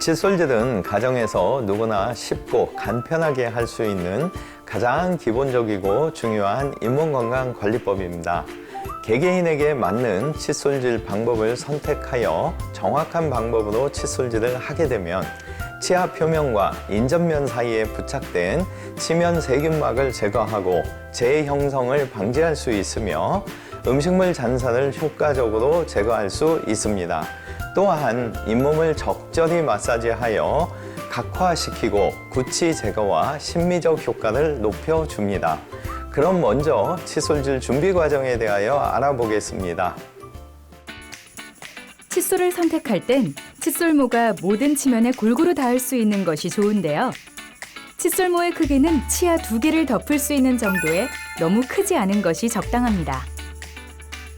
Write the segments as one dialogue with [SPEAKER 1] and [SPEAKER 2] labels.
[SPEAKER 1] 칫솔질은 가정에서 누구나 쉽고 간편하게 할 수 있는 가장 기본적이고 중요한 잇몸 건강 관리법입니다. 개개인에게 맞는 칫솔질 방법을 선택하여 정확한 방법으로 칫솔질을 하게 되면 치아 표면과 인접면 사이에 부착된 치면 세균막을 제거하고 재형성을 방지할 수 있으며 음식물 잔산을 효과적으로 제거할 수 있습니다. 또한 잇몸을 적절히 마사지하여 각화시키고 구취 제거와 심미적 효과를 높여줍니다. 그럼 먼저 칫솔질 준비 과정에 대하여 알아보겠습니다.
[SPEAKER 2] 칫솔을 선택할 땐 칫솔모가 모든 치면에 골고루 닿을 수 있는 것이 좋은데요. 칫솔모의 크기는 치아 두 개를 덮을 수 있는 정도에 너무 크지 않은 것이 적당합니다.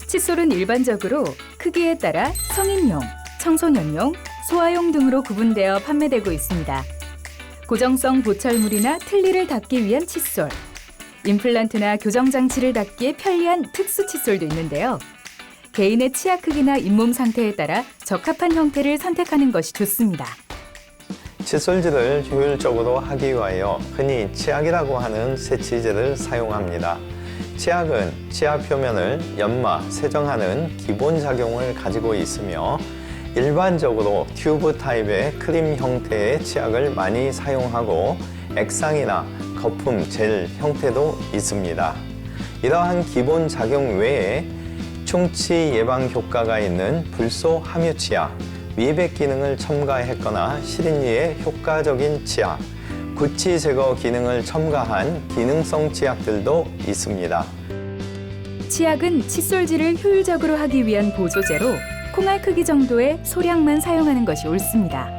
[SPEAKER 2] 칫솔은 일반적으로 크기에 따라 성인용, 청소년용, 소아용 등으로 구분되어 판매되고 있습니다. 고정성 보철물이나 틀니를 닦기 위한 칫솔, 임플란트나 교정 장치를 닦기에 편리한 특수 칫솔도 있는데요. 개인의 치아 크기나 잇몸 상태에 따라 적합한 형태를 선택하는 것이 좋습니다.
[SPEAKER 1] 칫솔질을 효율적으로 하기 위하여 흔히 치약이라고 하는 세치제를 사용합니다. 치약은 치아 표면을 연마, 세정하는 기본 작용을 가지고 있으며 일반적으로 튜브 타입의 크림 형태의 치약을 많이 사용하고 액상이나 거품, 젤 형태도 있습니다. 이러한 기본 작용 외에 충치 예방 효과가 있는 불소 함유 치약, 미백 기능을 첨가했거나 시린이의 효과적인 치약, 구취 제거 기능을 첨가한 기능성 치약들도 있습니다.
[SPEAKER 2] 치약은 칫솔질을 효율적으로 하기 위한 보조제로 콩알 크기 정도의 소량만 사용하는 것이 옳습니다.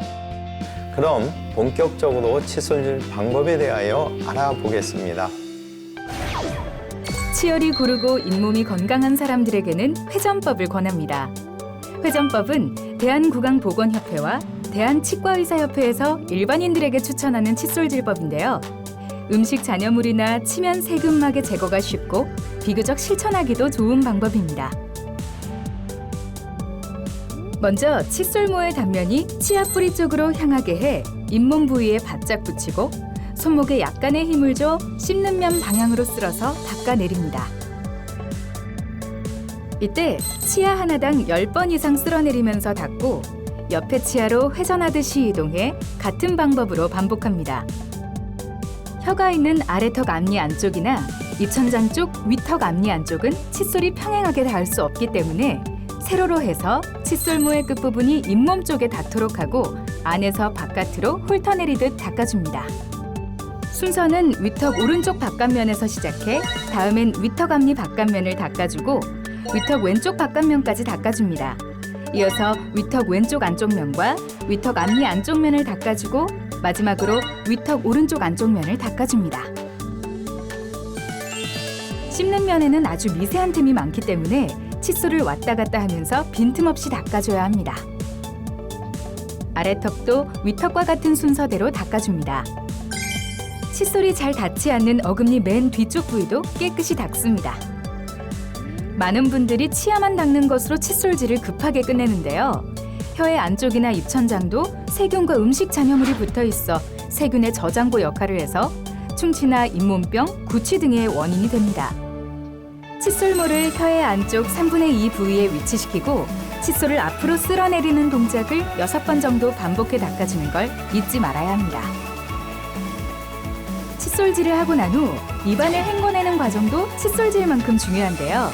[SPEAKER 1] 그럼 본격적으로 칫솔질 방법에 대하여 알아보겠습니다.
[SPEAKER 2] 치열이 고르고 잇몸이 건강한 사람들에게는 회전법을 권합니다. 회전법은 대한구강보건협회와 대한치과의사협회에서 일반인들에게 추천하는 칫솔질법인데요. 음식 잔여물이나 치면 세균막의 제거가 쉽고 비교적 실천하기도 좋은 방법입니다. 먼저 칫솔모의 단면이 치아 뿌리 쪽으로 향하게 해 잇몸 부위에 바짝 붙이고 손목에 약간의 힘을 줘 씹는 면 방향으로 쓸어서 닦아내립니다. 이때 치아 하나당 10번 이상 쓸어내리면서 닦고 옆에 치아로 회전하듯이 이동해 같은 방법으로 반복합니다. 혀가 있는 아래턱 앞니 안쪽이나 입천장 쪽 위턱 앞니 안쪽은 칫솔이 평행하게 닿을 수 없기 때문에 세로로 해서 칫솔모의 끝부분이 잇몸 쪽에 닿도록 하고 안에서 바깥으로 훑어내리듯 닦아줍니다. 순서는 위턱 오른쪽 바깥면에서 시작해 다음엔 위턱 앞니 바깥면을 닦아주고 위턱 왼쪽 바깥면까지 닦아줍니다. 이어서 위턱 왼쪽 안쪽 면과 위턱 앞니 안쪽 면을 닦아주고 마지막으로 위턱 오른쪽 안쪽 면을 닦아줍니다. 씹는 면에는 아주 미세한 틈이 많기 때문에 칫솔을 왔다 갔다 하면서 빈틈없이 닦아줘야 합니다. 아래턱도 위턱과 같은 순서대로 닦아줍니다. 칫솔이 잘 닿지 않는 어금니 맨 뒤쪽 부위도 깨끗이 닦습니다. 많은 분들이 치아만 닦는 것으로 칫솔질을 급하게 끝내는데요. 혀의 안쪽이나 입천장도 세균과 음식 잔여물이 붙어 있어 세균의 저장고 역할을 해서 충치나 잇몸병, 구취 등의 원인이 됩니다. 칫솔모를 혀의 안쪽 3분의 2 부위에 위치시키고 칫솔을 앞으로 쓸어내리는 동작을 6번 정도 반복해 닦아주는 걸 잊지 말아야 합니다. 칫솔질을 하고 난 후 입안을 헹궈내는 과정도 칫솔질만큼 중요한데요.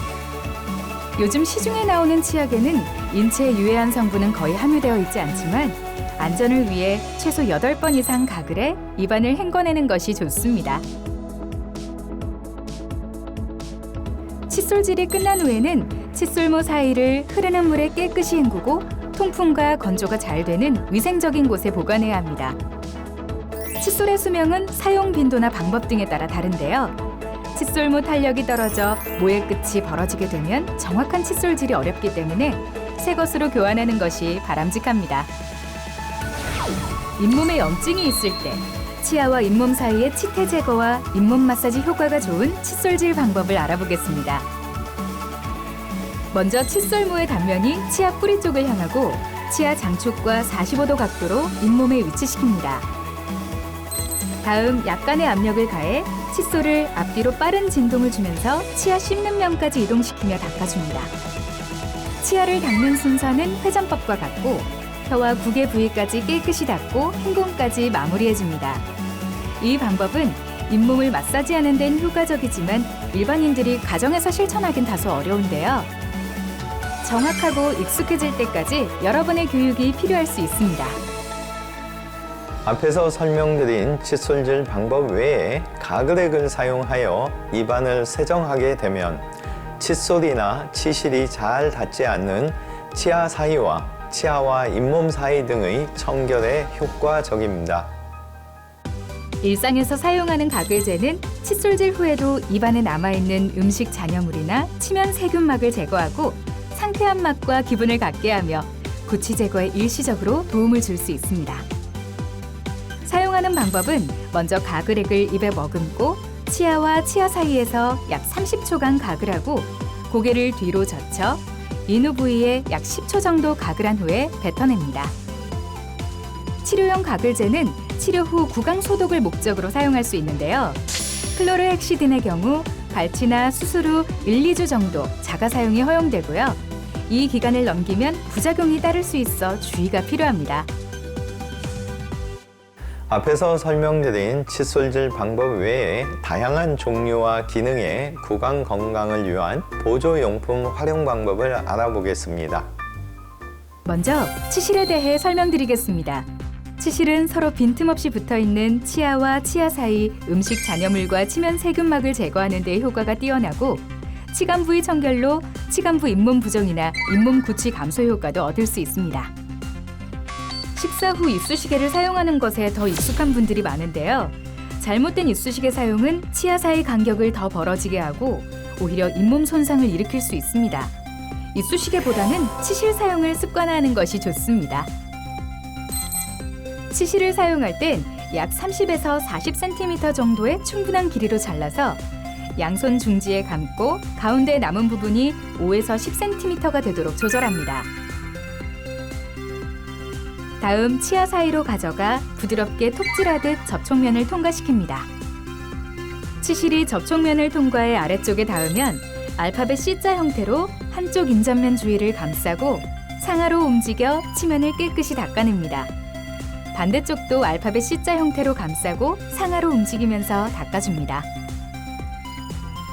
[SPEAKER 2] 요즘 시중에 나오는 치약에는 인체에 유해한 성분은 거의 함유되어 있지 않지만 안전을 위해 최소 8번 이상 가글 해 입안을 헹궈내는 것이 좋습니다. 칫솔질이 끝난 후에는 칫솔모 사이를 흐르는 물에 깨끗이 헹구고 통풍과 건조가 잘 되는 위생적인 곳에 보관해야 합니다. 칫솔의 수명은 사용 빈도나 방법 등에 따라 다른데요. 칫솔모 탄력이 떨어져 모의 끝이 벌어지게 되면 정확한 칫솔질이 어렵기 때문에 새 것으로 교환하는 것이 바람직합니다. 잇몸에 염증이 있을 때 치아와 잇몸 사이의 치태 제거와 잇몸 마사지 효과가 좋은 칫솔질 방법을 알아보겠습니다. 먼저 칫솔모의 단면이 치아 뿌리 쪽을 향하고 치아 장축과 45도 각도로 잇몸에 위치시킵니다. 다음 약간의 압력을 가해 칫솔을 앞뒤로 빠른 진동을 주면서 치아 씹는 면까지 이동시키며 닦아줍니다. 치아를 닦는 순서는 회전법과 같고 혀와 구개 부위까지 깨끗이 닦고 행공까지 마무리해줍니다. 이 방법은 잇몸을 마사지하는 데는 효과적이지만 일반인들이 가정에서 실천하긴 다소 어려운데요. 정확하고 익숙해질 때까지 여러 번의 교육이 필요할 수 있습니다.
[SPEAKER 1] 앞에서 설명드린 칫솔질 방법 외에 가그렉을 사용하여 입안을 세정하게 되면 칫솔이나 치실이 잘 닿지 않는 치아 사이와 치아와 잇몸 사이 등의 청결에 효과적입니다.
[SPEAKER 2] 일상에서 사용하는 가글제는 칫솔질 후에도 입안에 남아있는 음식 잔여물이나 치면 세균막을 제거하고 상쾌한 맛과 기분을 갖게 하며 구취 제거에 일시적으로 도움을 줄 수 있습니다. 사용하는 방법은 먼저 가글액을 입에 머금고 치아와 치아 사이에서 약 30초간 가글하고 고개를 뒤로 젖혀 인후 부위에 약 10초 정도 가글한 후에 뱉어냅니다. 치료용 가글제는 치료 후 구강 소독을 목적으로 사용할 수 있는데요. 클로르헥시딘의 경우 발치나 수술 후 1, 2주 정도 자가 사용이 허용되고요. 이 기간을 넘기면 부작용이 따를 수 있어 주의가 필요합니다.
[SPEAKER 1] 앞에서 설명드린 칫솔질 방법 외에 다양한 종류와 기능의 구강 건강을 위한 보조용품 활용 방법을 알아보겠습니다.
[SPEAKER 2] 먼저 치실에 대해 설명드리겠습니다. 치실은 서로 빈틈없이 붙어 있는 치아와 치아 사이 음식 잔여물과 치면 세균막을 제거하는 데 효과가 뛰어나고 치간 부위 청결로 치간부 잇몸 부종이나 잇몸 구취 감소 효과도 얻을 수 있습니다. 식사 후 이쑤시개를 사용하는 것에 더 익숙한 분들이 많은데요. 잘못된 이쑤시개 사용은 치아 사이 간격을 더 벌어지게 하고 오히려 잇몸 손상을 일으킬 수 있습니다. 이쑤시개보다는 치실 사용을 습관화하는 것이 좋습니다. 치실을 사용할 땐 약 30에서 40cm 정도의 충분한 길이로 잘라서 양손 중지에 감고 가운데 남은 부분이 5에서 10cm가 되도록 조절합니다. 다음 치아 사이로 가져가 부드럽게 톱질하듯 접촉면을 통과시킵니다. 치실이 접촉면을 통과해 아래쪽에 닿으면 알파벳 C자 형태로 한쪽 인접면 주위를 감싸고 상하로 움직여 치면을 깨끗이 닦아냅니다. 반대쪽도 알파벳 C자 형태로 감싸고 상하로 움직이면서 닦아줍니다.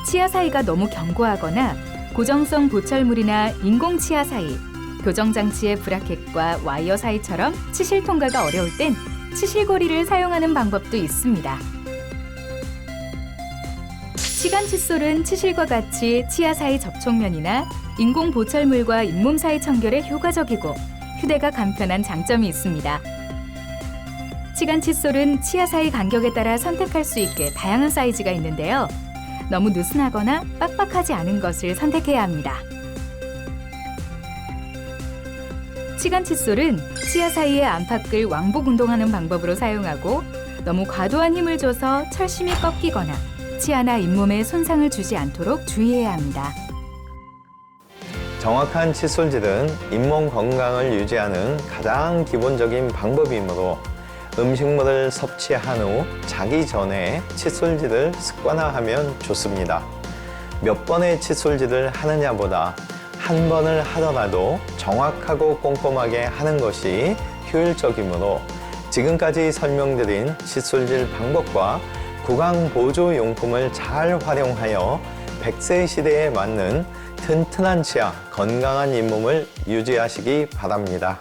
[SPEAKER 2] 치아 사이가 너무 견고하거나 고정성 보철물이나 인공 치아 사이, 교정 장치의 브라켓과 와이어 사이처럼 치실 통과가 어려울 땐 치실고리를 사용하는 방법도 있습니다. 시간 칫솔은 치실과 같이 치아 사이 접촉면이나 인공 보철물과 잇몸 사이 청결에 효과적이고 휴대가 간편한 장점이 있습니다. 치간 칫솔은 치아 사이 간격에 따라 선택할 수 있게 다양한 사이즈가 있는데요. 너무 느슨하거나 빡빡하지 않은 것을 선택해야 합니다. 치간 칫솔은 치아 사이의 안팎을 왕복 운동하는 방법으로 사용하고 너무 과도한 힘을 줘서 철심이 꺾이거나 치아나 잇몸에 손상을 주지 않도록 주의해야 합니다.
[SPEAKER 1] 정확한 칫솔질은 잇몸 건강을 유지하는 가장 기본적인 방법이므로 음식물을 섭취한 후 자기 전에 칫솔질을 습관화하면 좋습니다. 몇 번의 칫솔질을 하느냐보다 한 번을 하더라도 정확하고 꼼꼼하게 하는 것이 효율적이므로 지금까지 설명드린 칫솔질 방법과 구강 보조 용품을 잘 활용하여 100세 시대에 맞는 튼튼한 치아, 건강한 잇몸을 유지하시기 바랍니다.